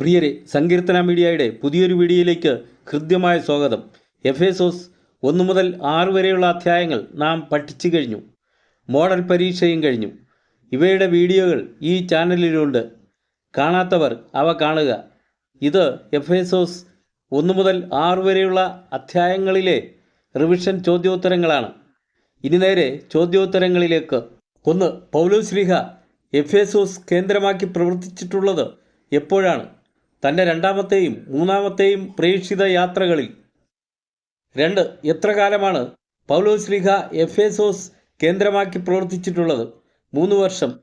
പ്രിയരെ സങ്കീർത്തന മീഡിയയുടെ പുതിയൊരു വീഡിയോയിലേക്ക് ഹൃദ്യമായ സ്വാഗതം. എഫേസോസ് ഒന്നു മുതൽ ആറ് വരെയുള്ള അധ്യായങ്ങൾ നാം പഠിച്ചു കഴിഞ്ഞു. മോഡൽ പരീക്ഷയും കഴിഞ്ഞു. ഇവയുടെ വീഡിയോകൾ ഈ ചാനലിലുണ്ട്. കാണാത്തവർ അവ കാണുക. ഇത് എഫേസോസ് ഒന്നു മുതൽ ആറ് വരെയുള്ള അധ്യായങ്ങളിലെ റിവിഷൻ ചോദ്യോത്തരങ്ങളാണ്. ഇനി നേരെ ചോദ്യോത്തരങ്ങളിലേക്ക്. ഒന്ന് പൗലോസ്ലിഹ എഫേസോസ് കേന്ദ്രമാക്കി പ്രവർത്തിച്ചിട്ടുള്ളത് എപ്പോഴാണ്? തന്റെ രണ്ടാമത്തെയും മൂന്നാമത്തെയും പ്രേക്ഷിത യാത്രകളിൽ. രണ്ട് എത്ര കാലമാണ് പൗലോസ്ലിഹ എഫേസോസ് കേന്ദ്രമാക്കി പ്രവർത്തിച്ചിട്ടുള്ളത്? മൂന്ന് വർഷം.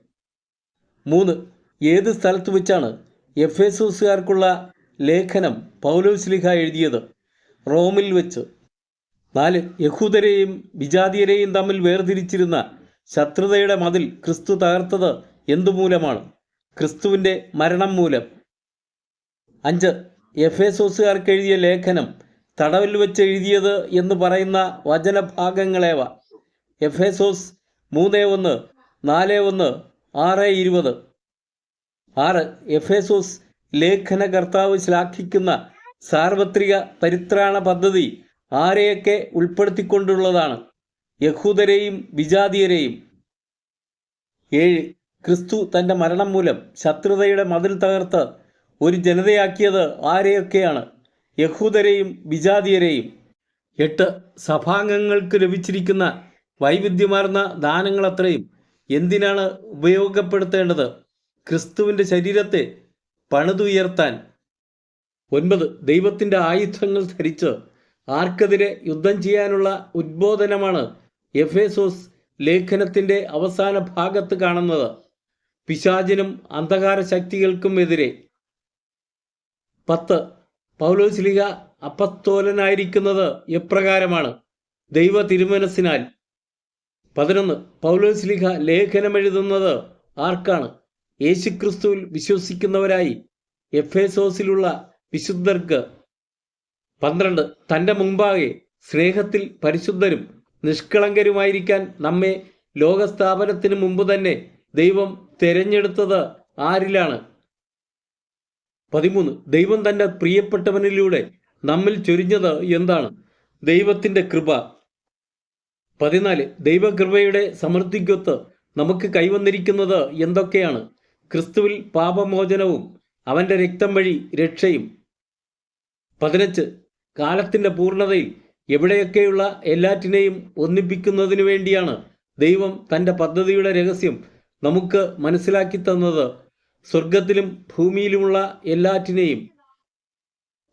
മൂന്ന് ഏത് സ്ഥലത്ത് വെച്ചാണ് എഫേസോസുകാർക്കുള്ള ലേഖനം പൗലോസ്ലിഹ എഴുതിയത്? റോമിൽ വെച്ച്. നാല് യഹൂദരെയും വിജാതീയരെയും തമ്മിൽ വേർതിരിച്ചിരുന്ന ശത്രുതയുടെ മതിൽ ക്രിസ്തു തകർത്തത് എന്തുമൂലമാണ്? ക്രിസ്തുവിന്റെ മരണം മൂലം. അഞ്ച്. എഫ്. എ. സോസുകാർക്ക് എഴുതിയ ലേഖനം തടവിൽ വെച്ച് എഴുതിയത് എന്ന് പറയുന്ന വചനഭാഗങ്ങളേവ. എഫ്. എ. സോസ് മൂന്ന് ഒന്ന് നാല് ഒന്ന് ആറ് ഇരുപത്. ആറ്. എഫ്. എ. സോസ് ലേഖനകർത്താവ് ശ്ലാഘിക്കുന്ന സാർവത്രിക പരിത്രാണ പദ്ധതി ആരെയൊക്കെ ഉൾപ്പെടുത്തിക്കൊണ്ടുള്ളതാണ്? യഹൂദരെയും വിജാതിയരെയും. ഏഴ്. ക്രിസ്തു തന്റെ മരണം മൂലം ശത്രുതയുടെ മതിൽ തകർത്ത് ഒരു ജനതയാക്കിയത് ആരെയൊക്കെയാണ്? യഹൂദരെയും വിജാതിയരെയും എട്ട് സഭാംഗങ്ങൾക്ക് ലഭിച്ചിരിക്കുന്ന വൈവിധ്യമാർന്ന ദാനങ്ങളത്രയും എന്തിനാണ് ഉപയോഗപ്പെടുത്തേണ്ടത്? ക്രിസ്തുവിന്റെ ശരീരത്തെ പണിതുയർത്താൻ. ഒൻപത് ദൈവത്തിന്റെ ആയുധങ്ങൾ ധരിച്ച് ആർക്കെതിരെ യുദ്ധം ചെയ്യാനുള്ള ഉദ്ബോധനമാണ് എഫേസോസ് ലേഖനത്തിന്റെ അവസാന ഭാഗത്ത് കാണുന്നത്. പിശാചിനും അന്ധകാര ശക്തികൾക്കും എതിരെ പത്ത്. പൗലോസ്ലിക അപ്പസ്തോലനായിരിക്കുന്നത് എപ്രകാരമാണ്? ദൈവ തിരുമനസ്സിനാൽ. പതിനൊന്ന്. പൗലോസ്ലിഹ ലേഖനമെഴുതുന്നത് ആർക്കാണ്? യേശുക്രിസ്തുവിൽ വിശ്വസിക്കുന്നവരായി എഫേസോസിലുള്ള വിശുദ്ധർക്ക്. പന്ത്രണ്ട്. തന്റെ മുമ്പാകെ സ്നേഹത്തിൽ പരിശുദ്ധരും നിഷ്കളങ്കരുമായിരിക്കാൻ നമ്മെ ലോകസ്ഥാപനത്തിന് മുമ്പ് തന്നെ ദൈവം തിരഞ്ഞെടുത്തത് ആരിലാണ്? പതിമൂന്ന്. ദൈവം തന്റെ പ്രിയപ്പെട്ടവനിലൂടെ നമ്മിൽ ചൊരിഞ്ഞത് എന്താണ്? ദൈവത്തിന്റെ കൃപ. പതിനാല്. ദൈവകൃപയുടെ സമൃദ്ധിക്കൊത്ത് നമുക്ക് കൈവന്നിരിക്കുന്നത് എന്തൊക്കെയാണ്? ക്രിസ്തുവിൽ പാപമോചനവും അവന്റെ രക്തം വഴി രക്ഷയും. പതിനഞ്ച്. കാലത്തിന്റെ പൂർണതയിൽ എവിടെയൊക്കെയുള്ള എല്ലാറ്റിനെയും ഒന്നിപ്പിക്കുന്നതിനു വേണ്ടിയാണ് ദൈവം തന്റെ പദ്ധതിയുടെ രഹസ്യം നമുക്ക് മനസ്സിലാക്കി തന്നത്. സ്വർഗത്തിലും ഭൂമിയിലുമുള്ള എല്ലാറ്റിനെയും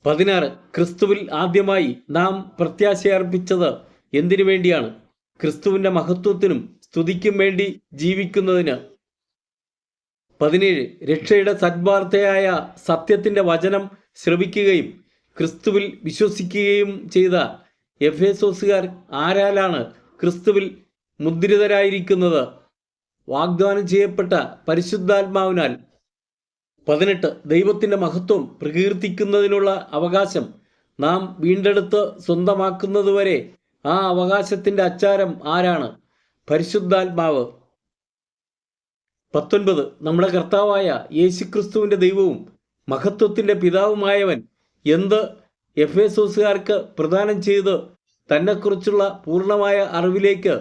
പതിനാറ് ക്രിസ്തുവിൽ ആദ്യമായി നാം പ്രത്യാശയർപ്പിച്ചത് എന്തിനു വേണ്ടിയാണ്? ക്രിസ്തുവിന്റെ മഹത്വത്തിനും സ്തുതിക്കും വേണ്ടി ജീവിക്കുന്നതിന്. പതിനേഴ് രക്ഷയുടെ സദ്വാർത്തയായ സത്യത്തിന്റെ വചനം ശ്രവിക്കുകയും ക്രിസ്തുവിൽ വിശ്വസിക്കുകയും ചെയ്ത എഫേസോസുകാർ ആരാലാണ് ക്രിസ്തുവിൽ മുദ്രിതരായിരിക്കുന്നത്? വാഗ്ദാനം ചെയ്യപ്പെട്ട പരിശുദ്ധാത്മാവിനാൽ പതിനെട്ട് ദൈവത്തിന്റെ മഹത്വം പ്രകീർത്തിക്കുന്നതിനുള്ള അവകാശം നാം വീണ്ടെടുത്ത് സ്വന്തമാക്കുന്നതുവരെ ആ അവകാശത്തിന്റെ അച്ചാരം ആരാണ്? പരിശുദ്ധാത്മാവ്. പത്തൊൻപത് നമ്മുടെ കർത്താവായ യേശുക്രിസ്തുവിന്റെ ദൈവവും മഹത്വത്തിന്റെ പിതാവുമായവൻ എന്ത് എഫ് എഫേസോസുകാർക്ക് പ്രദാനം ചെയ്ത് തന്നെക്കുറിച്ചുള്ള പൂർണമായ അറിവിലേക്ക്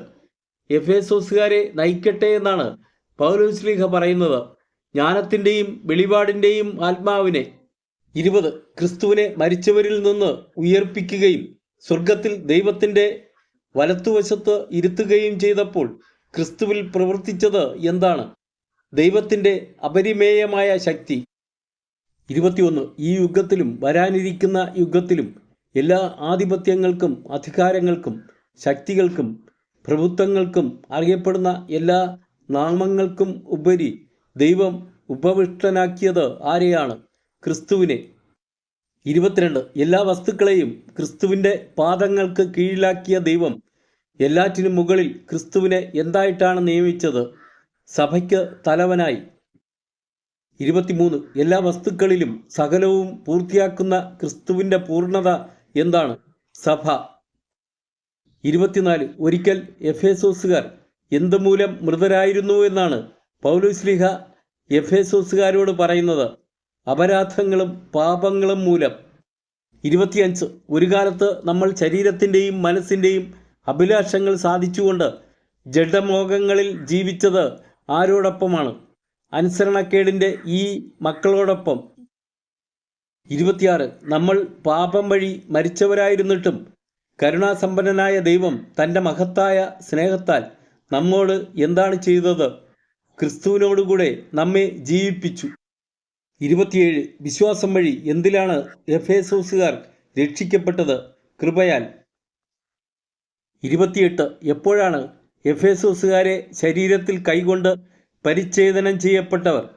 എഫ് എഫേസോസുകാരെ നയിക്കട്ടെ എന്നാണ് പൗലോസ്ലീഹ പറയുന്നത്. ജ്ഞാനത്തിന്റെയും വെളിപാടിന്റെയും ആത്മാവിനെ ഇരുപത് ക്രിസ്തുവിനെ മരിച്ചവരിൽ നിന്ന് ഉയർപ്പിക്കുകയും സ്വർഗത്തിൽ ദൈവത്തിന്റെ വലത്തുവശത്ത് ഇരുത്തുകയും ചെയ്തപ്പോൾ ക്രിസ്തുവിൽ പ്രവർത്തിച്ചത് എന്താണ്? ദൈവത്തിന്റെ അപരിമേയമായ ശക്തി. ഇരുപത്തിയൊന്ന് ഈ യുഗത്തിലും വരാനിരിക്കുന്ന യുഗത്തിലും എല്ലാ ആധിപത്യങ്ങൾക്കും അധികാരങ്ങൾക്കും ശക്തികൾക്കും പ്രഭുത്വങ്ങൾക്കും അറിയപ്പെടുന്ന എല്ലാ നാമങ്ങൾക്കും ഉപരി ദൈവം ഉപവിഷ്ടനാക്കിയത് ആരെയാണ്? ക്രിസ്തുവിനെ. ഇരുപത്തിരണ്ട്. എല്ലാ വസ്തുക്കളെയും ക്രിസ്തുവിന്റെ പാദങ്ങൾക്ക് കീഴിലാക്കിയ ദൈവം എല്ലാറ്റിനും മുകളിൽ ക്രിസ്തുവിനെ എന്തായിട്ടാണ് നിയമിച്ചത്? സഭയ്ക്ക് തലവനായി. ഇരുപത്തിമൂന്ന്. എല്ലാ വസ്തുക്കളിലും സകലവും പൂർത്തിയാക്കുന്ന ക്രിസ്തുവിന്റെ പൂർണത എന്താണ്? സഭ. ഇരുപത്തിനാല്. ഒരിക്കൽ എഫേസോസുകാർ എന്തുമൂലം മൃതരായിരുന്നു എന്നാണ് പൗലോസ്ലിഹ എഫേസോസുകാരോട് പറയുന്നത് അപരാധങ്ങളും പാപങ്ങളും മൂലം. ഇരുപത്തിയഞ്ച്. ഒരു കാലത്ത് നമ്മൾ ശരീരത്തിന്റെയും മനസ്സിന്റെയും അഭിലാഷങ്ങൾ സാധിച്ചുകൊണ്ട് ജഡമോഹങ്ങളിൽ ജീവിച്ചത് ആരോടൊപ്പമാണ്? അനുസരണക്കേടിന്റെ ഈ മക്കളോടൊപ്പം. ഇരുപത്തിയാറ്. നമ്മൾ പാപം വഴി മരിച്ചവരായിരുന്നിട്ടും കരുണാസമ്പന്നനായ ദൈവം തന്റെ മഹത്തായ സ്നേഹത്താൽ നമ്മോട് എന്താണ് ചെയ്തത്? ക്രിസ്തുവിനോടുകൂടെ നമ്മെ ജീവിപ്പിച്ചു. ഇരുപത്തിയേഴ് വിശ്വാസം വഴി എന്തിലാണ് എഫേസോസുകാർ രക്ഷിക്കപ്പെട്ടത്? കൃപയാൽ. ഇരുപത്തിയെട്ട് എപ്പോഴാണ് എഫേസോസുകാരെ ശരീരത്തിൽ കൈകൊണ്ട് പരിച്ഛേദനം ചെയ്യപ്പെട്ടവർ?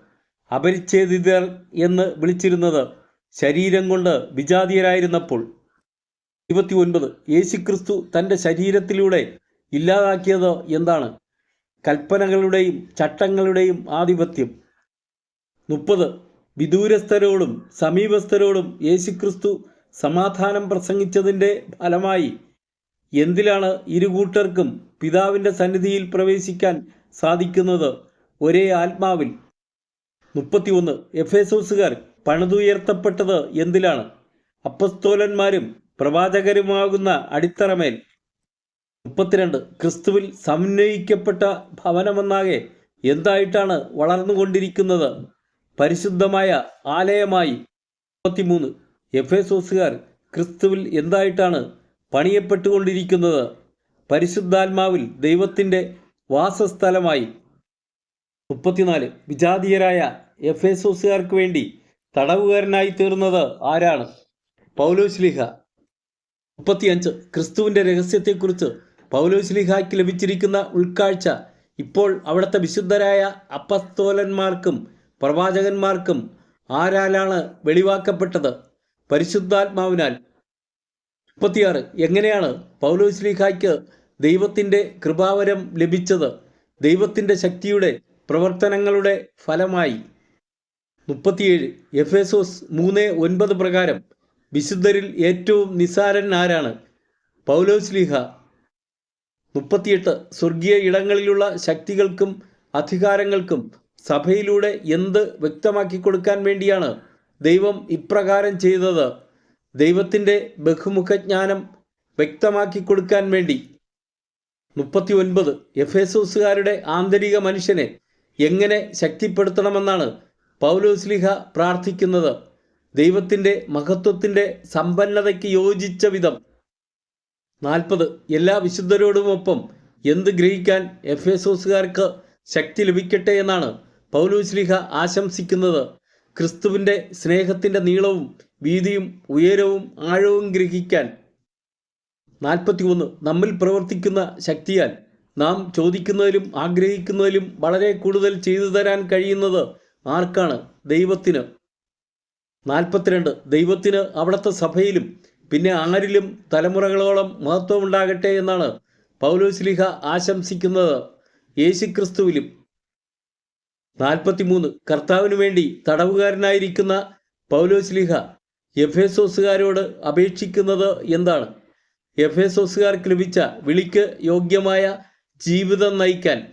അപരിച്ഛേദിതർ എന്ന് വിളിച്ചിരുന്നത് ശരീരം കൊണ്ട് വിജാതീയരായിരുന്നപ്പോൾ. ഇരുപത്തി ഒൻപത് യേശുക്രിസ്തു തന്റെ ശരീരത്തിലൂടെ ഇല്ലാതാക്കിയത് എന്താണ്? കൽപ്പനകളുടെയും ചട്ടങ്ങളുടെയും ആധിപത്യം. മുപ്പത്. വിദൂരസ്ഥരോടും സമീപസ്ഥരോടും യേശുക്രിസ്തു സമാധാനം പ്രസംഗിച്ചതിന്റെ ഫലമായി എന്തിലാണ് ഇരുകൂട്ടർക്കും പിതാവിന്റെ സന്നിധിയിൽ പ്രവേശിക്കാൻ സാധിക്കുന്നത് ഒരേ ആത്മാവിൽ? മുപ്പത്തിയൊന്ന്. എഫേസോസുകാർ പണിതുയർത്തപ്പെട്ടത് എന്തിലാണ്? അപ്പസ്തോലന്മാരും പ്രവാചകരുമാകുന്ന അടിത്തറമേൽ. മുപ്പത്തിരണ്ട്. ക്രിസ്തുവിൽ സമന്വയിക്കപ്പെട്ട ഭവനമെന്നാകെ എന്തായിട്ടാണ് വളർന്നുകൊണ്ടിരിക്കുന്നത്? പരിശുദ്ധമായ ആലയമായി. മുപ്പത്തിമൂന്ന്. എഫേസോസുകാർ ക്രിസ്തുവിൽ എന്തായിട്ടാണ് പണിയപ്പെട്ടുകൊണ്ടിരിക്കുന്നത്? പരിശുദ്ധാത്മാവിൽ ദൈവത്തിന്റെ വാസസ്ഥലമായി. മുപ്പത്തിനാല്. വിജാതീയരായ എഫേസോസുകാർക്ക് വേണ്ടി തടവുകാരനായി തീർന്നത് ആരാണ്? പൗലോശ്ലിഹ മുപ്പത്തിയഞ്ച്. ക്രിസ്തുവിന്റെ രഹസ്യത്തെക്കുറിച്ച് പൗലോശ്ലിഹായ്ക്ക് ലഭിച്ചിരിക്കുന്ന ഉൾക്കാഴ്ച ഇപ്പോൾ അവിടുത്തെ വിശുദ്ധരായ അപ്പസ്തോലന്മാർക്കും പ്രവാചകന്മാർക്കും ആരാലാണ് വെളിവാക്കപ്പെട്ടത്? പരിശുദ്ധാത്മാവിനാൽ. മുപ്പത്തിയാറ്. എങ്ങനെയാണ് പൗലോസ്ലിഹായ്ക്ക് ദൈവത്തിന്റെ കൃപാവരം ലഭിച്ചത്? ദൈവത്തിന്റെ ശക്തിയുടെ പ്രവർത്തനങ്ങളുടെ ഫലമായി. മുപ്പത്തിയേഴ്. എഫേസോസ് മൂന്ന് ഒൻപത് പ്രകാരം വിശുദ്ധരിൽ ഏറ്റവും നിസാരൻ ആരാണ്? പൗലോസ്ലിഹ മുപ്പത്തിയെട്ട് സ്വർഗീയ ഇടങ്ങളിലുള്ള ശക്തികൾക്കും അധികാരങ്ങൾക്കും സഭയിലൂടെ എന്ത് വ്യക്തമാക്കി കൊടുക്കാൻ വേണ്ടിയാണ് ദൈവം ഇപ്രകാരം ചെയ്തത്? ദൈവത്തിന്റെ ബഹുമുഖജ്ഞാനം വ്യക്തമാക്കി കൊടുക്കാൻ വേണ്ടി. മുപ്പത്തി ഒൻപത് എഫേസോസുകാരുടെ ആന്തരിക മനുഷ്യനെ എങ്ങനെ ശക്തിപ്പെടുത്തണമെന്നാണ് പൗലോസ്ലിഹ പ്രാർത്ഥിക്കുന്നത്. ദൈവത്തിന്റെ മഹത്വത്തിന്റെ സമ്പന്നതയ്ക്ക് യോജിച്ച വിധം നാൽപ്പത്. എല്ലാ വിശുദ്ധരോടുമൊപ്പം എന്ത് ഗ്രഹിക്കാൻ എഫ് എസോസുകാർക്ക് ശക്തി ലഭിക്കട്ടെ എന്നാണ് പൗലോസ്ലിഹ ആശംസിക്കുന്നത്. ക്രിസ്തുവിന്റെ സ്നേഹത്തിന്റെ നീളവും വീതിയും ഉയരവും ആഴവും ഗ്രഹിക്കാൻ നാൽപ്പത്തി ഒന്ന് നമ്മിൽ പ്രവർത്തിക്കുന്ന ശക്തിയാൽ നാം ചോദിക്കുന്നതിലും ആഗ്രഹിക്കുന്നതിലും വളരെ കൂടുതൽ ചെയ്തു തരാൻ കഴിയുന്നത് ആർക്കാണ്? ദൈവത്തിന്. നാൽപ്പത്തിരണ്ട്. ദൈവത്തിന് അവിടുത്തെ സഭയിലും പിന്നെ ആരിലും തലമുറകളോളം മഹത്വമുണ്ടാകട്ടെ എന്നാണ് പൗലോസ്ലിഹ ആശംസിക്കുന്നത് യേശുക്രിസ്തുവിലും. നാൽപ്പത്തിമൂന്ന്. കർത്താവിന് വേണ്ടി തടവുകാരനായിരിക്കുന്ന പൗലോസ്ലിഹ എഫേസോസുകാരോട് അപേക്ഷിക്കുന്നത് എന്താണ്? എഫേസോസുകാർക്ക് ലഭിച്ച വിളിക്ക് യോഗ്യമായ ജീവിതം നയിക്കാൻ.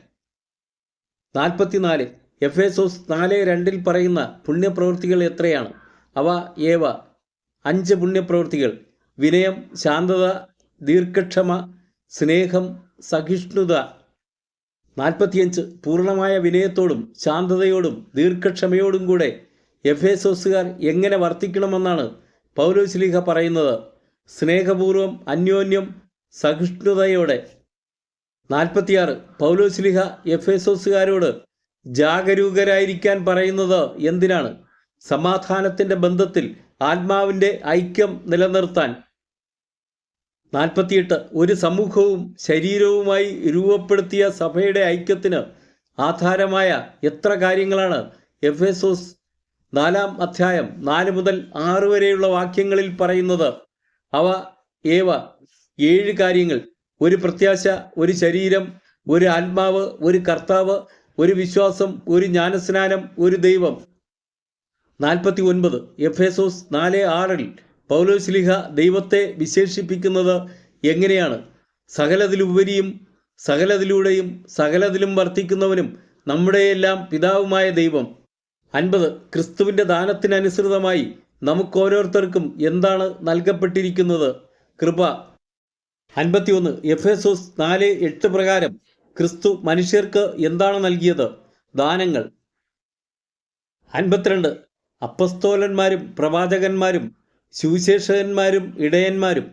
നാൽപ്പത്തിനാല്. എഫേസോസ് നാല് രണ്ടിൽ പറയുന്ന പുണ്യപ്രവൃത്തികൾ എത്രയാണ്? അവ ഏവ? അഞ്ച് പുണ്യപ്രവൃത്തികൾ. വിനയം ശാന്തത ദീർഘക്ഷമ സ്നേഹം സഹിഷ്ണുത. നാൽപ്പത്തിയഞ്ച് പൂർണമായ വിനയത്തോടും ശാന്തതയോടും ദീർഘക്ഷമയോടും കൂടെ എഫ് എസോസുകാർ എങ്ങനെ വർത്തിക്കണമെന്നാണ് പൗലോസ്ലീഹ പറയുന്നത്. സ്നേഹപൂർവം അന്യോന്യം സഹിഷ്ണുതയോടെ. നാൽപ്പത്തിയാറ് പൗലോസ്ലിഹ സോസുകാരോട് ജാഗരൂകരായിരിക്കാൻ പറയുന്നത് എന്തിനാണ്? സമാധാനത്തിന്റെ ബന്ധത്തിൽ ആത്മാവിന്റെ ഐക്യം നിലനിർത്താൻ നാൽപ്പത്തിയെട്ട്. ഒരു സമൂഹവും ശരീരവുമായി രൂപപ്പെടുത്തിയ സഭയുടെ ഐക്യത്തിന് ആധാരമായ എത്ര കാര്യങ്ങളാണ്? എഫ് എസോസ് നാലാം അധ്യായം നാല് മുതൽ ആറ് വരെയുള്ള വാക്യങ്ങളിൽ പറയുന്നത് അവ ഏവ? ഏഴ് കാര്യങ്ങൾ. ഒരു പ്രത്യാശ ഒരു ശരീരം ഒരു ആത്മാവ് ഒരു കർത്താവ് ഒരു വിശ്വാസം ഒരു ജ്ഞാനസ്നാനം ഒരു ദൈവം. നാൽപ്പത്തി ഒൻപത് എഫ് എസോസ് നാല് ആറിൽ പൗലോസ്ലിഹ ദൈവത്തെ വിശേഷിപ്പിക്കുന്നത് എങ്ങനെയാണ്? സകലതിലുപരിയും സകലതിലൂടെയും സകലതിലും വർത്തിക്കുന്നവനും നമ്മുടെയെല്ലാം പിതാവുമായ ദൈവം. അൻപത് ക്രിസ്തുവിന്റെ ദാനത്തിനനുസൃതമായി നമുക്കോരോരുത്തർക്കും എന്താണ് നൽകപ്പെട്ടിരിക്കുന്നത്? കൃപ. അൻപത്തിയൊന്ന് എഫേസോസ് നാല് എട്ട് പ്രകാരം ക്രിസ്തു മനുഷ്യർക്ക് എന്താണ് നൽകിയത്? ദാനങ്ങൾ. അൻപത്തിരണ്ട് അപ്പസ്തോലന്മാരും പ്രവാചകന്മാരും സുവിശേഷകന്മാരും ഇടയന്മാരും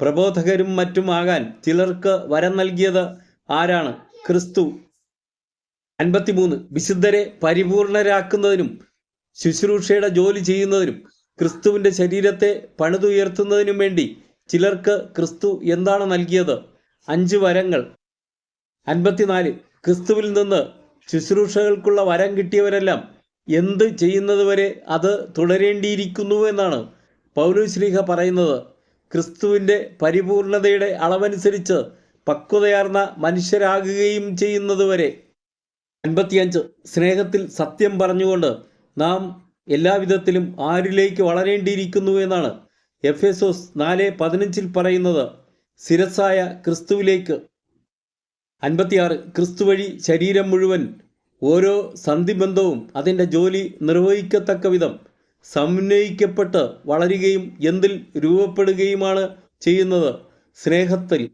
പ്രബോധകരും മറ്റുമാകാൻ ചിലർക്ക് വരം നൽകിയത് ആരാണ്? ക്രിസ്തു. അൻപത്തിമൂന്ന്. വിശുദ്ധരെ പരിപൂർണരാക്കുന്നതിനും ശുശ്രൂഷയുടെ ജോലി ചെയ്യുന്നതിനും ക്രിസ്തുവിന്റെ ശരീരത്തെ പണിതുയർത്തുന്നതിനും വേണ്ടി ചിലർക്ക് ക്രിസ്തു എന്താണ് നൽകിയത്? അഞ്ച് വരങ്ങൾ. അൻപത്തിനാല്. ക്രിസ്തുവിൽ നിന്ന് ശുശ്രൂഷകൾക്കുള്ള വരം കിട്ടിയവരെല്ലാം എന്ത് ചെയ്യുന്നതുവരെ അത് തുടരേണ്ടിയിരിക്കുന്നു എന്നാണ് പൗലുശ്ലീഹ പറയുന്നത് ക്രിസ്തുവിന്റെ പരിപൂർണതയുടെ അളവനുസരിച്ച് പക്വതയാർന്ന മനുഷ്യരാകുകയും ചെയ്യുന്നതുവരെ. അൻപത്തിയഞ്ച്. സ്നേഹത്തിൽ സത്യം പറഞ്ഞുകൊണ്ട് നാം എല്ലാവിധത്തിലും ആരിലേക്ക് വളരേണ്ടിയിരിക്കുന്നു എന്നാണ് എഫ് എസോസ് നാല് പതിനഞ്ചിൽ പറയുന്നത്. ശിരസായ ക്രിസ്തുവിലേക്ക്. അൻപത്തിയാറ്. ക്രിസ്തു വഴി ശരീരം മുഴുവൻ ഓരോ സന്ധിബന്ധവും അതിന്റെ ജോലി നിർവഹിക്കത്തക്ക വിധം സമന്വയിക്കപ്പെട്ട് വളരുകയും എന്തിൽ രൂപപ്പെടുകയുമാണ് ചെയ്യുന്നത്? സ്നേഹത്തിൽ.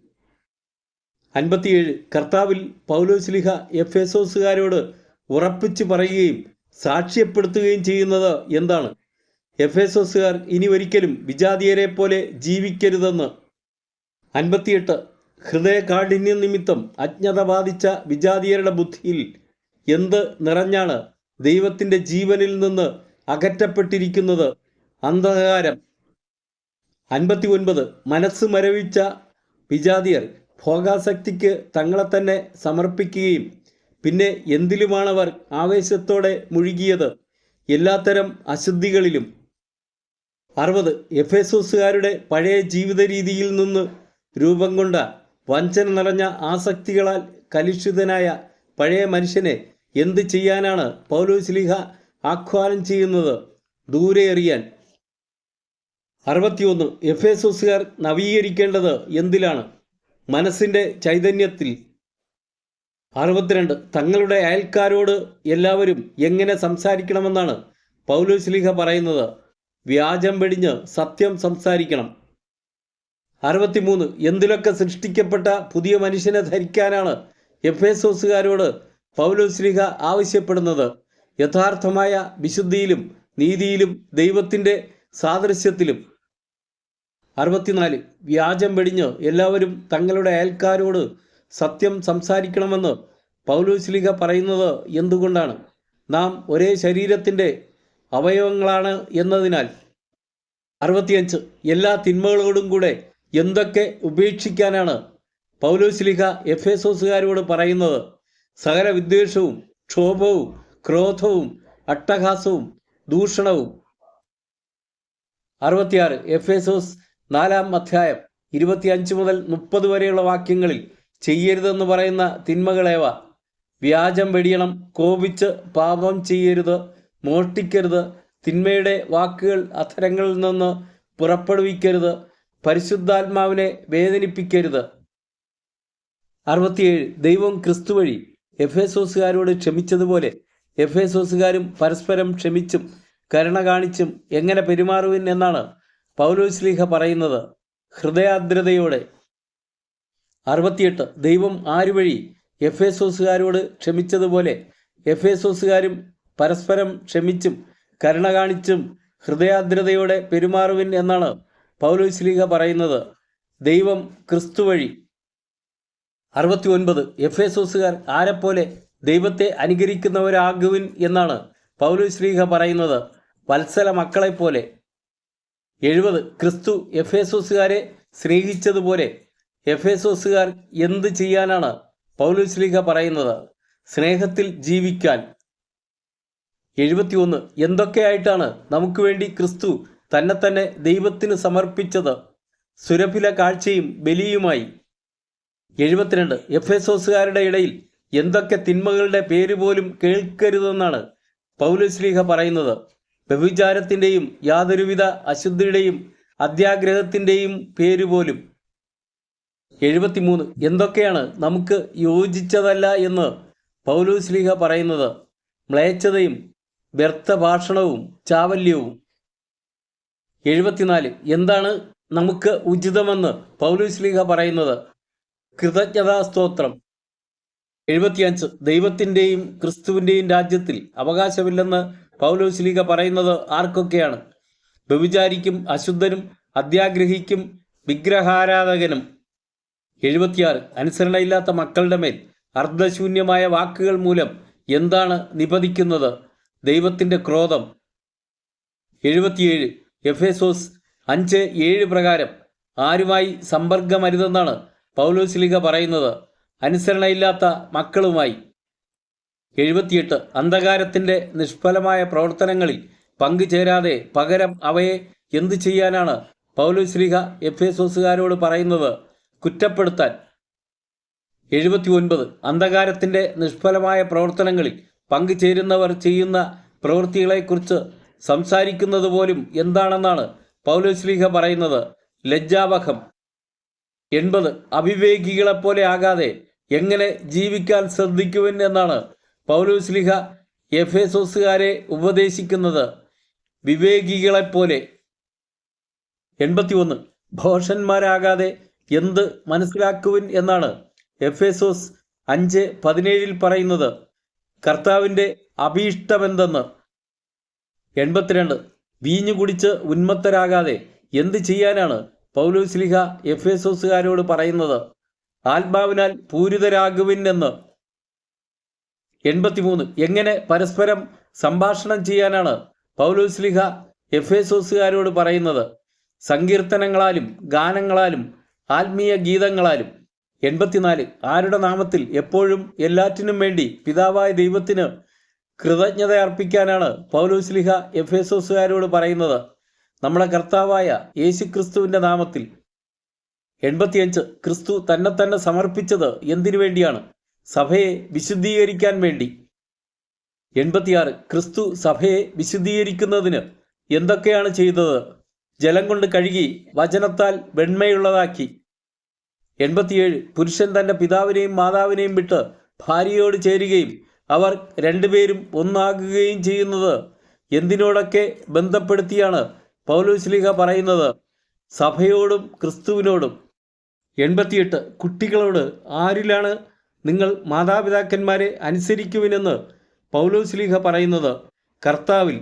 അൻപത്തിയേഴ്. കർത്താവിൽ പൗലോസ്ലിഹ എഫ് എസോസുകാരോട് ഉറപ്പിച്ചു പറയുകയും സാക്ഷ്യപ്പെടുത്തുകയും ചെയ്യുന്നത് എന്താണ്? എഫ് എസോസുകാർ ഇനി ഒരിക്കലും വിജാതീയരെ പോലെ ജീവിക്കരുതെന്ന്. അൻപത്തിയെട്ട്. ഹൃദയകാഠിന്യ നിമിത്തം അജ്ഞത ബാധിച്ച വിജാതീയരുടെ ബുദ്ധിയിൽ എന്ത് നിറഞ്ഞാണ് ദൈവത്തിന്റെ ജീവനിൽ നിന്ന് അകറ്റപ്പെട്ടിരിക്കുന്നത്. അന്ധകാരം. അൻപത്തി ഒൻപത് മനസ്സ് മരവിച്ച വിജാതിയർ ഭോഗാസക്തിക്ക് തങ്ങളെ തന്നെ സമർപ്പിക്കുകയും പിന്നെ എന്തിലുമാണവർ ആവേശത്തോടെ മുഴുകിയത്? എല്ലാത്തരം അശുദ്ധികളിലും. അറുപത്. എഫേസോസുകാരുടെ പഴയ ജീവിത രീതിയിൽ നിന്ന് രൂപം കൊണ്ട വഞ്ചന നിറഞ്ഞ ആസക്തികളാൽ കലുഷിതനായ പഴയ മനുഷ്യനെ എന്ത് ചെയ്യാനാണ് പൗലോസ്ലിഹ ആഹ്വാനം ചെയ്യുന്നത് ദൂരെ എറിയാൻ. അറുപത്തിയൊന്ന് എഫ് എസുസുകാർ നവീകരിക്കേണ്ടത് എന്തിലാണ്? മനസ്സിന്റെ ചൈതന്യത്തിൽ. അറുപത്തിരണ്ട് തങ്ങളുടെ അയൽക്കാരോട് എല്ലാവരും എങ്ങനെ സംസാരിക്കണമെന്നാണ് പൗലോസ്ലിഹ പറയുന്നത്. വ്യാജം വെടിഞ്ഞ് സത്യം സംസാരിക്കണം. അറുപത്തിമൂന്ന് എന്തിലൊക്കെ സൃഷ്ടിക്കപ്പെട്ട പുതിയ മനുഷ്യനെ ധരിക്കാനാണ് എഫ് എസ് ഒസുകാരോട് പൗലോസ്ലിഹ ആവശ്യപ്പെടുന്നത്? യഥാർത്ഥമായ വിശുദ്ധിയിലും നീതിയിലും ദൈവത്തിന്റെ സാദൃശ്യത്തിലും. അറുപത്തിനാല്. വ്യാജം വെടിഞ്ഞ് എല്ലാവരും തങ്ങളുടെ അയൽക്കാരോട് സത്യം സംസാരിക്കണമെന്ന് പൗലോസ്ലിക പറയുന്നത് എന്തുകൊണ്ടാണ്? നാം ഒരേ ശരീരത്തിന്റെ അവയവങ്ങളാണ് എന്നതിനാൽ. അറുപത്തിയഞ്ച്. എല്ലാ തിന്മകളോടും കൂടെ എന്തൊക്കെ ഉപേക്ഷിക്കാനാണ് പൗലോസ്ലിഹ എഫേസോസുകാരോട് പറയുന്നത്? സകല വിദ്വേഷവും ക്ഷോഭവും ക്രോധവും അട്ടഹാസവും ദൂഷണവും. അറുപത്തിയാറ് എഫേസോസ് നാലാം അധ്യായം ഇരുപത്തിയഞ്ച് മുതൽ മുപ്പത് വരെയുള്ള വാക്യങ്ങളിൽ ചെയ്യരുതെന്ന് പറയുന്ന തിന്മകളേവ? വ്യാജം വെടിയണം കോപിച്ച് പാപം ചെയ്യരുത് മോഷ്ടിക്കരുത് തിന്മയുടെ വാക്കുകൾ അധരങ്ങളിൽ നിന്ന് പുറപ്പെടുവിക്കരുത് പരിശുദ്ധാത്മാവിനെ വേദനിപ്പിക്കരുത്. അറുപത്തിയേഴ് ദൈവം ക്രിസ്തു വഴി എഫേസോസുകാരോട് ക്ഷമിച്ചതുപോലെ എഫേസോസുകാരും പരസ്പരം ക്ഷമിച്ചും കരുണ കാണിച്ചും എങ്ങനെ പെരുമാറുവിൻ എന്നാണ് പൗലോസ്ലീഹ പറയുന്നത്. ഹൃദയാദ്രതയോടെ അറുപത്തിയെട്ട്. ദൈവം ആരു വഴി സോസുകാരോട് ക്ഷമിച്ചതുപോലെ എഫ് എസോസുകാരും പരസ്പരം ക്ഷമിച്ചും കരുണ കാണിച്ചും ഹൃദയാദ്രതയോടെ പെരുമാറുവിൻ എന്നാണ് പൗലോസ്ലീഹ പറയുന്നത്. ദൈവം ക്രിസ്തു വഴി അറുപത്തി ഒൻപത് എഫ് എസോസുകാർ ആരെപ്പോലെ ദൈവത്തെ അനുകരിക്കുന്നവരാകുവിൻ എന്നാണ് പൗലു ശ്രീഹ പറയുന്നത്. വത്സല മക്കളെപ്പോലെ എഴുപത് ക്രിസ്തു എഫ് എസോസുകാരെ സ്നേഹിച്ചതുപോലെ എഫ് എസോസുകാർ എന്ത് ചെയ്യാനാണ് പൗലു ശ്രീഹ പറയുന്നത്? സ്നേഹത്തിൽ ജീവിക്കാൻ. എഴുപത്തിയൊന്ന് എന്തൊക്കെയായിട്ടാണ് നമുക്ക് വേണ്ടി ക്രിസ്തു തന്നെ തന്നെ ദൈവത്തിന് സമർപ്പിച്ചത്? സുരഭില കാഴ്ചയും ബലിയുമായി. എഴുപത്തിരണ്ട് എഫ് എസോസുകാരുടെ ഇടയിൽ എന്തൊക്കെ തിന്മകളുടെ പേര് പോലും കേൾക്കരുതെന്നാണ് പൗലശ്ലീഹ പറയുന്നത്. വ്യഭിചാരത്തിന്റെയും യാതൊരുവിധ അശുദ്ധിയുടെയും അത്യാഗ്രഹത്തിന്റെയും പേര് പോലും. എഴുപത്തിമൂന്ന്. എന്തൊക്കെയാണ് നമുക്ക് യോജിച്ചതല്ല എന്ന് പൗലൂസ്ലീഹ പറയുന്നത്. മ്ലേച്ഛതയും വ്യർത്ഥഭാഷണവും ചാവല്യവും. എഴുപത്തിനാല്. എന്താണ് നമുക്ക് ഉചിതമെന്ന് പൗലുസ്ലീഹ പറയുന്നത്. കൃതജ്ഞതാ സ്തോത്രം എഴുപത്തിയഞ്ച്. ദൈവത്തിന്റെയും ക്രിസ്തുവിന്റെയും രാജ്യത്തിൽ അവകാശമില്ലെന്ന് പൗലോസ്ലീഗ പറയുന്നത് ആർക്കൊക്കെയാണ്? വ്യഭിചാരിക്കും അശുദ്ധനും അത്യാഗ്രഹിക്കും വിഗ്രഹാരാധകനും. എഴുപത്തിയാറ്. അനുസരണയില്ലാത്ത മക്കളുടെ മേൽ അർദ്ധശൂന്യമായ വാക്കുകൾ മൂലം എന്താണ് നിപതിക്കുന്നത്? ദൈവത്തിന്റെ ക്രോധം. എഴുപത്തിയേഴ്. എഫേസോസ് അഞ്ച് ഏഴ് പ്രകാരം ആരുമായി സമ്പർക്കമരുതെന്നാണ് പൗലോസ്ലിക പറയുന്നത്. അനുസരണയില്ലാത്ത മക്കളുമായി. എഴുപത്തിയെട്ട്. അന്ധകാരത്തിന്റെ നിഷ്ഫലമായ പ്രവർത്തനങ്ങളിൽ പങ്കുചേരാതെ പകരം അവയെ എന്തു ചെയ്യാനാണ് പൗലോസ്ലിഹ എഫേസോസുകാരോട് പറയുന്നത് കുറ്റപ്പെടുത്താൻ. എഴുപത്തി ഒൻപത് അന്ധകാരത്തിന്റെ നിഷ്ഫലമായ പ്രവർത്തനങ്ങളിൽ പങ്കുചേരുന്നവർ ചെയ്യുന്ന പ്രവൃത്തികളെക്കുറിച്ച് സംസാരിക്കുന്നത് പോലും എന്താണെന്നാണ് പൗലോസ്ലീഹ പറയുന്നത്. ലജ്ജാവഹം. എൺപത്. അവിവേകികളെപ്പോലെ ആകാതെ എങ്ങനെ ജീവിക്കാൻ ശ്രദ്ധിക്കുവൻ എന്നാണ് പൗലോസ്ലിഹ എഫേസോസുകാരെ ഉപദേശിക്കുന്നത്. വിവേകികളെപ്പോലെ. എൺപത്തി ഒന്ന് ഭോഷന്മാരാകാതെ എന്ത് മനസ്സിലാക്കുവിൻ എന്നാണ് എഫേസോസ് അഞ്ച് പതിനേഴിൽ പറയുന്നത്. കർത്താവിന്റെ അഭീഷ്ടമെന്തെന്ന്. എൺപത്തിരണ്ട്. വീഞ്ഞു കുടിച്ച് ഉന്മത്തരാകാതെ എന്ത് ചെയ്യാനാണ് പൗലോസ്ലിഹ എഫേസോസുകാരോട് പറയുന്നത്. ആത്മാവിനാൽ പൂരിതരാകുവിൻ എന്ന്. എൺപത്തിമൂന്ന്. എങ്ങനെ പരസ്പരം സംഭാഷണം ചെയ്യാനാണ് പൗലോസ്ലിഹ എഫ് എസോസുകാരോട് പറയുന്നത്? സങ്കീർത്തനങ്ങളാലും ഗാനങ്ങളാലും ആത്മീയ ഗീതങ്ങളാലും. എൺപത്തിനാല്. ആരുടെ നാമത്തിൽ എപ്പോഴും എല്ലാറ്റിനും വേണ്ടി പിതാവായ ദൈവത്തിന് കൃതജ്ഞത അർപ്പിക്കാനാണ് പൗലോസ്ലിഹ എഫ് എസോസുകാരോട് പറയുന്നത്? നമ്മുടെ കർത്താവായ യേശുക്രിസ്തുവിന്റെ നാമത്തിൽ എൺപത്തിയഞ്ച് ക്രിസ്തു തന്നെ തന്നെ സമർപ്പിച്ചത് എന്തിനു വേണ്ടിയാണ്? സഭയെ വിശുദ്ധീകരിക്കാൻ വേണ്ടി. എൺപത്തിയാറ് ക്രിസ്തു സഭയെ വിശുദ്ധീകരിക്കുന്നതിന് എന്തൊക്കെയാണ് ചെയ്തത്? ജലം കൊണ്ട് കഴുകി വചനത്താൽ വെണ്മയുള്ളതാക്കി. എൺപത്തിയേഴ് പുരുഷൻ തന്റെ പിതാവിനെയും മാതാവിനെയും വിട്ട് ഭാര്യയോട് ചേരുകയും അവർ രണ്ടുപേരും ഒന്നാകുകയും ചെയ്യുന്നത് എന്തിനോടൊക്കെ ബന്ധപ്പെടുത്തിയാണ് പൗലോസ്ലിഹ പറയുന്നത്? സഭയോടും ക്രിസ്തുവിനോടും. എൺപത്തിയെട്ട് കുട്ടികളോട് ആരിലാണ് നിങ്ങൾ മാതാപിതാക്കന്മാരെ അനുസരിക്കുവിനെന്ന് പൗലോസ്ലീഹ പറയുന്നത്? കർത്താവിൽ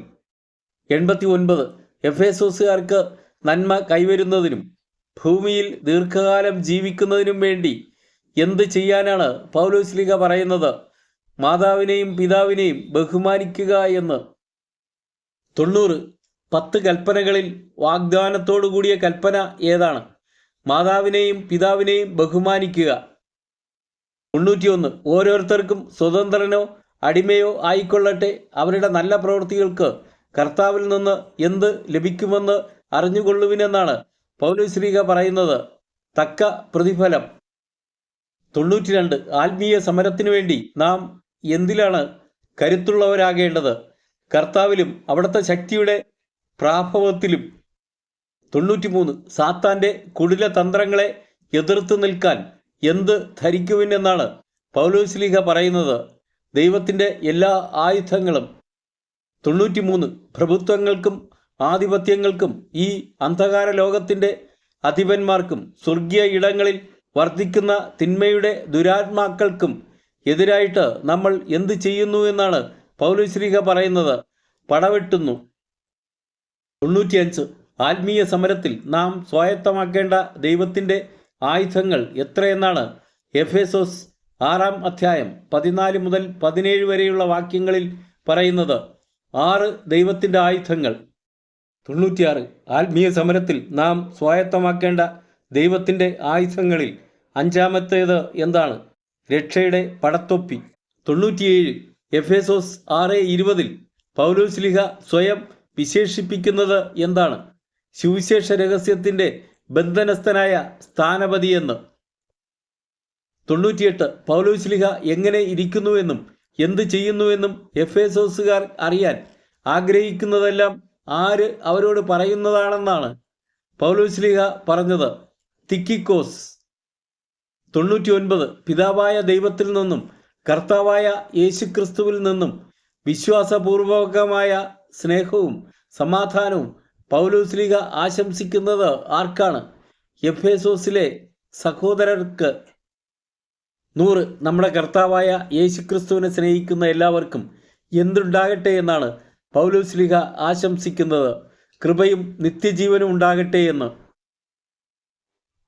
എൺപത്തി ഒൻപത് എഫ് എസോസുകാർക്ക് നന്മ കൈവരുന്നതിനും ഭൂമിയിൽ ദീർഘകാലം ജീവിക്കുന്നതിനും വേണ്ടി എന്ത് ചെയ്യാനാണ് പൗലോസ്ലിഹ പറയുന്നത്? മാതാവിനെയും പിതാവിനെയും ബഹുമാനിക്കുക എന്ന്. തൊണ്ണൂറ് പത്ത് കൽപ്പനകളിൽ വാഗ്ദാനത്തോടു കൂടിയ കൽപ്പന ഏതാണ്? മാതാവിനെയും പിതാവിനെയും ബഹുമാനിക്കുക. തൊണ്ണൂറ്റിയൊന്ന് ഓരോരുത്തർക്കും സ്വതന്ത്രനോ അടിമയോ ആയിക്കൊള്ളട്ടെ അവരുടെ നല്ല പ്രവൃത്തികൾക്ക് കർത്താവിൽ നിന്ന് എന്ത് ലഭിക്കുമെന്ന് അറിഞ്ഞുകൊള്ളുവിനെന്നാണ് പൗലശ്രീക പറയുന്നത്. തക്ക പ്രതിഫലം. തൊണ്ണൂറ്റി രണ്ട് ആത്മീയ സമരത്തിനു വേണ്ടി നാം എന്തിലാണ് കരുത്തുള്ളവരാകേണ്ടത്? കർത്താവിലും അവിടുത്തെ ശക്തിയുടെ പ്രാഭവത്തിലും തൊണ്ണൂറ്റിമൂന്ന്. സാത്താന്റെ കുടില തന്ത്രങ്ങളെ എതിർത്ത് നിൽക്കാൻ എന്ത് ധരിക്കുവിനെന്നാണ് പൗലോസ്ലീഹ പറയുന്നത്. ദൈവത്തിന്റെ എല്ലാ ആയുധങ്ങളും തൊണ്ണൂറ്റിമൂന്ന് പ്രഭുത്വങ്ങൾക്കും ആധിപത്യങ്ങൾക്കും ഈ അന്ധകാര ലോകത്തിന്റെ അധിപന്മാർക്കും സ്വർഗീയ ഇടങ്ങളിൽ വർദ്ധിക്കുന്ന തിന്മയുടെ ദുരാത്മാക്കൾക്കും എതിരായിട്ട് നമ്മൾ എന്ത് ചെയ്യുന്നു എന്നാണ് പൗലശ്രീഹ പറയുന്നത്. പടവെട്ടുന്നു. തൊണ്ണൂറ്റിയഞ്ച്. ആത്മീയ സമരത്തിൽ നാം സ്വായത്തമാക്കേണ്ട ദൈവത്തിന്റെ ആയുധങ്ങൾ എത്രയെന്നാണ് എഫേസോസ് ആറാം അധ്യായം പതിനാല് മുതൽ പതിനേഴ് വരെയുള്ള വാക്യങ്ങളിൽ പറയുന്നത്. ആറ് ദൈവത്തിന്റെ ആയുധങ്ങൾ. തൊണ്ണൂറ്റിയാറ് ആത്മീയ സമരത്തിൽ നാം സ്വായത്തമാക്കേണ്ട ദൈവത്തിന്റെ ആയുധങ്ങളിൽ അഞ്ചാമത്തേത് എന്താണ്? രക്ഷയുടെ പടത്തൊപ്പി. തൊണ്ണൂറ്റിയേഴ് എഫേസോസ് ആറ് ഇരുപതിൽ പൗലോസ്ലിഹ സ്വയം വിശേഷിപ്പിക്കുന്നത് എന്താണ്? സുവിശേഷ രഹസ്യത്തിന്റെ ബന്ധനസ്ഥനായ സ്ഥാനപതിയെന്ന്. തൊണ്ണൂറ്റിയെട്ട്. പൗലോസ്ലിഹ എങ്ങനെ ഇരിക്കുന്നുവെന്നും എന്ത് ചെയ്യുന്നുവെന്നും എഫ് എസോസുകാർ അറിയാൻ ആഗ്രഹിക്കുന്നതെല്ലാം ആര് അവരോട് പറയുന്നതാണെന്നാണ് പൗലോസ്ലിഹ പറഞ്ഞത്. തിക്കിക്കോസ്. തൊണ്ണൂറ്റി ഒൻപത് പിതാവായ ദൈവത്തിൽ നിന്നും കർത്താവായ യേശുക്രിസ്തുവിൽ നിന്നും വിശ്വാസപൂർവകമായ സ്നേഹവും സമാധാനവും പൗലോസ്ലിക ആശംസിക്കുന്നത് ആർക്കാണ്? എഫേസോസിലെ സഹോദരർക്ക് നൂറ്. നമ്മുടെ കർത്താവായ യേശുക്രിസ്തുവിനെ സ്നേഹിക്കുന്ന എല്ലാവർക്കും എന്തുണ്ടാകട്ടെ എന്നാണ് പൗലോസ്ലിഹ ആശംസിക്കുന്നത്. കൃപയും നിത്യജീവനും ഉണ്ടാകട്ടെ എന്ന്.